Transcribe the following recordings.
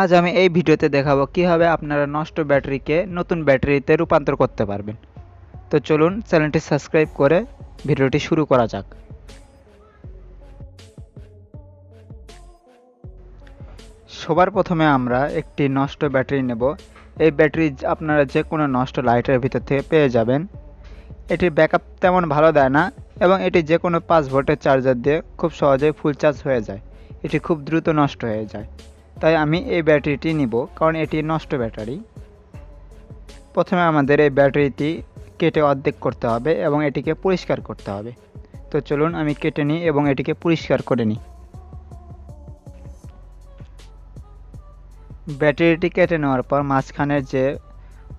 আজ আমি এই ভিডিওতে দেখাবো কীভাবে আপনারা নষ্ট ব্যাটারিকে নতুন ব্যাটারিতে রূপান্তর করতে পারবেন। তো চলুন চ্যানেলটি সাবস্ক্রাইব করে ভিডিওটি শুরু করা যাক। সবার প্রথমে আমরা একটি নষ্ট ব্যাটারি নেব। এই ব্যাটারি আপনারা যে কোনো নষ্ট লাইটের ভিতর থেকে পেয়ে যাবেন। এটির ব্যাকআপ তেমন ভালো দেয় না এবং এটি যে কোনো পাঁচ ভোল্টের চার্জার দিয়ে খুব সহজেই ফুল চার্জ হয়ে যায়। এটি খুব দ্রুত নষ্ট হয়ে যায়। তাই আমি এই ব্যাটারিটি নিব, কারণ এটি নষ্ট ব্যাটারি। প্রথমে আমাদের এই ব্যাটারিটি কেটে অর্ধেক করতে হবে এবং এটিকে পরিষ্কার করতে হবে। তো চলুন আমি কেটে নিই এবং এটিকে পরিষ্কার করে নিই। ব্যাটারিটি কেটে নেওয়ার পর মাঝখানের যে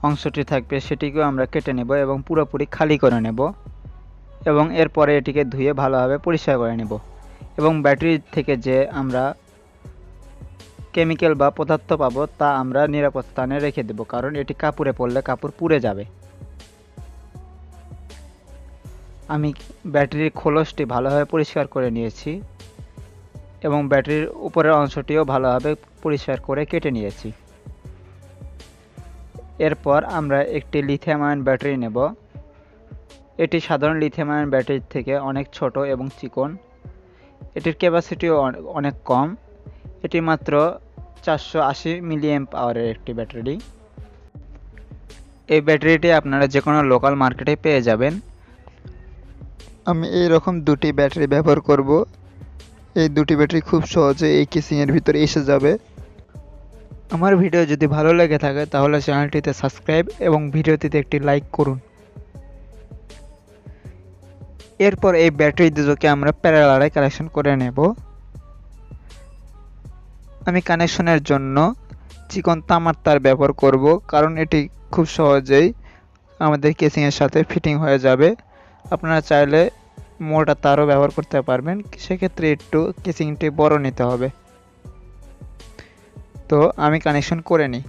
অংশটি থাকবে সেটিকেও আমরা কেটে নেব এবং পুরোপুরি খালি করে নেব এবং এরপরে এটিকে ধুয়ে ভালোভাবে পরিষ্কার করে নেব। এবং ব্যাটারি থেকে যে আমরা কেমিক্যাল বা পদার্থ পাবো, তা আমরা নিরাপদ স্থানে রেখে দেব, কারণ এটি কাপড়ে পড়লে কাপড় পুড়ে যাবে। আমি ব্যাটারির খোলসটি ভালোভাবে পরিষ্কার করে নিয়েছি এবং ব্যাটারির উপরের অংশটিও ভালোভাবে পরিষ্কার করে কেটে নিয়েছি। এরপর আমরা একটি লিথিয়াম আয়ন ব্যাটারি নেব। এটি সাধারণ লিথিয়াম আয়ন ব্যাটারির থেকে অনেক ছোট এবং চিকন। এটির ক্যাপাসিটিও অনেক কম। এটি মাত্র চারশো আশি মিলিয়াম পাওয়ারের একটি ব্যাটারি। এই ব্যাটারিটি আপনারা যে কোনো লোকাল মার্কেটে পেয়ে যাবেন। আমি এই রকম দুটি ব্যাটারি ব্যবহার করব। এই দুটি ব্যাটারি খুব সহজে এই কিসিংয়ের ভিতরে এসে যাবে। আমার ভিডিও যদি ভালো লেগে থাকে তাহলে চ্যানেলটিতে সাবস্ক্রাইব এবং ভিডিওটিতে একটি লাইক করুন। এরপর এই ব্যাটারি দুটোকে আমরা প্যারালারে কালেকশন করে নেব। আমি কানেকশনের জন্য চিকন তামার তার ব্যবহার করব, কারণ এটি খুব সহজেই আমাদের কেসিংয়ের সাথে ফিটিং হয়ে যাবে। আপনারা চাইলে মোটা তারও ব্যবহার করতে পারবেন, সেক্ষেত্রে একটু কেসিংটি বড় নিতে হবে। তো আমি কানেকশন করে নিই।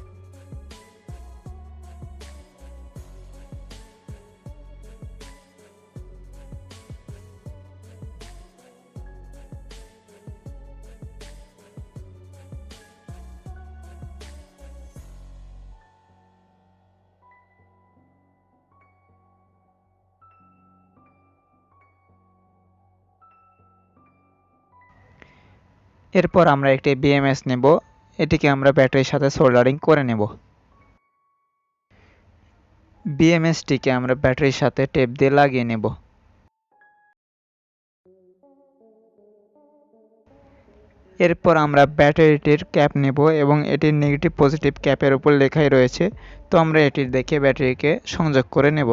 এরপর আমরা একটি বিএমএস নেব। এটিকে আমরা ব্যাটারির সাথে সোল্ডারিং করে নেব। বিএমএসটিকে আমরা ব্যাটারির সাথে টেপ দিয়ে লাগিয়ে নেব। এরপর আমরা ব্যাটারিটির ক্যাপ নেব এবং এটির নেগেটিভ পজিটিভ ক্যাপের উপর লেখাই রয়েছে। তো আমরা এটির দেখে ব্যাটারিকে সংযোগ করে নেব।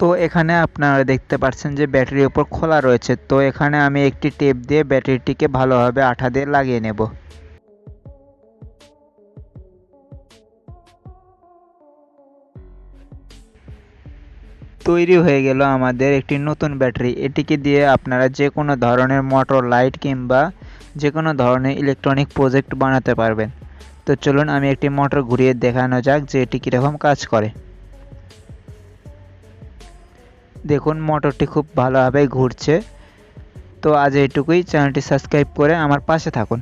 তো এখানে আপনারা দেখতে পাচ্ছেন যে ব্যাটারির উপর খোলা রয়েছে। তো এখানে আমি একটি টেপ দিয়ে ব্যাটারিটিকে ভালোভাবে আঠা দিয়ে লাগিয়ে নেব। তৈরি হয়ে গেল আমাদের একটি নতুন ব্যাটারি। এটিকে দিয়ে আপনারা যে কোনো ধরনের মোটর, লাইট কিংবা যে কোনো ধরনের ইলেকট্রনিক প্রজেক্ট বানাতে পারবেন। তো চলুন আমি একটি মোটর ঘুরিয়ে দেখানো যাক যে এটি কীরকম কাজ করে। দেখুন মোটরটি খুব ভালোভাবে ঘুরছে। তো আজ এইটুকুই। চ্যানেলটি সাবস্ক্রাইব করে আমার পাশে থাকুন।